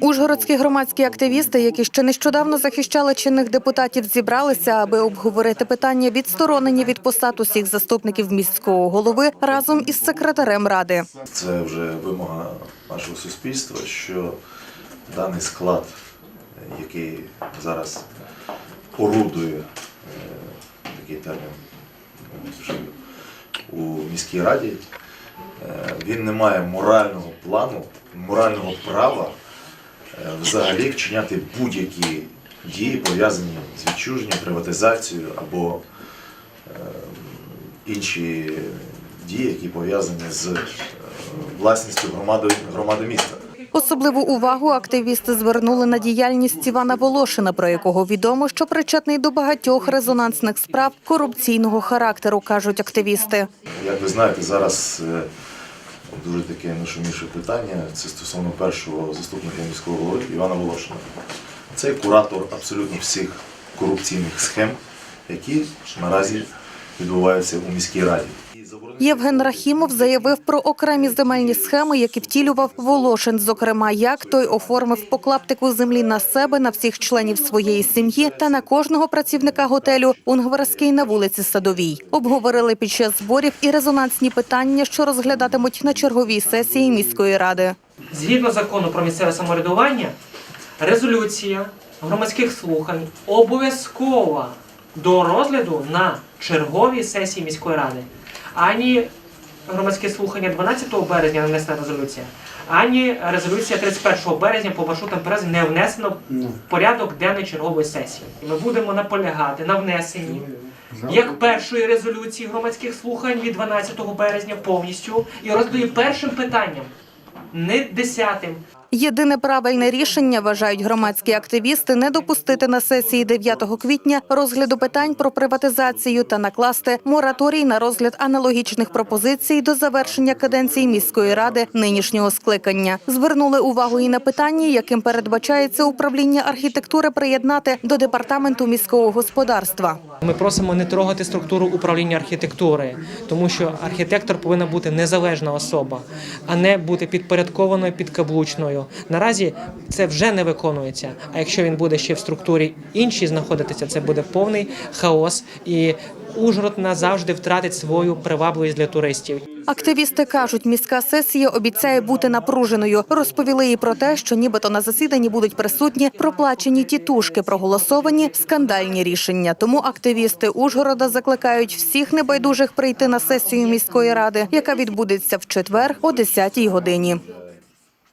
Ужгородські громадські активісти, які ще нещодавно захищали чинних депутатів, зібралися, аби обговорити питання відсторонення від посад усіх заступників міського голови разом із секретарем ради. Це вже вимога нашого суспільства, що даний склад, який зараз орудує е, такий термін у міській раді, е, він не має морального плану, морального права взагалі вчиняти будь-які дії, пов'язані з відчуженням, приватизацією або е, інші дії, які пов'язані з е, власністю громади, громади міста. Особливу увагу активісти звернули на діяльність Івана Волошина, про якого відомо, що причетний до багатьох резонансних справ корупційного характеру, кажуть активісти. Як ви знаєте, зараз е, дуже таке найшуміше питання. Це стосовно першого заступника міського голови Івана Волошина. Це куратор абсолютно всіх корупційних схем, які наразі відбуваються у міській раді. Євген Рахімов заявив про окремі земельні схеми, які втілював Волошин. Зокрема, як той оформив по клаптику землі на себе, на всіх членів своєї сім'ї та на кожного працівника готелю Унгварський на вулиці Садовій. Обговорили під час зборів і резонансні питання, що розглядатимуть на черговій сесії міської ради. Згідно закону про місцеве самоврядування, резолюція громадських слухань обов'язкова до розгляду на черговій сесії міської ради. Ані громадські слухання 12 березня не внесена резолюція, ані резолюція 31 березня по маршрутам перези не внесено в порядок денний чергової сесії. Ми будемо наполягати на внесенні як першої резолюції громадських слухань від 12 березня повністю і роздаю першим питанням, не десятим. Єдине правильне рішення вважають громадські активісти не допустити на сесії 9 квітня розгляду питань про приватизацію та накласти мораторій на розгляд аналогічних пропозицій до завершення каденції міської ради нинішнього скликання. Звернули увагу і на питання, яким передбачається управління архітектури приєднати до департаменту міського господарства. Ми просимо не трогати структуру управління архітектури, тому що архітектор повинна бути незалежна особа, а не бути підпорядкованою підкаблучною. Наразі це вже не виконується. А якщо він буде ще в структурі іншій знаходитися, це буде повний хаос і Ужгород назавжди втратить свою привабливість для туристів. Активісти кажуть, міська сесія обіцяє бути напруженою. Розповіли і про те, що нібито на засіданні будуть присутні проплачені тітушки, проголосовані скандальні рішення. Тому активісти Ужгорода закликають всіх небайдужих прийти на сесію міської ради, яка відбудеться в четвер о 10-й годині.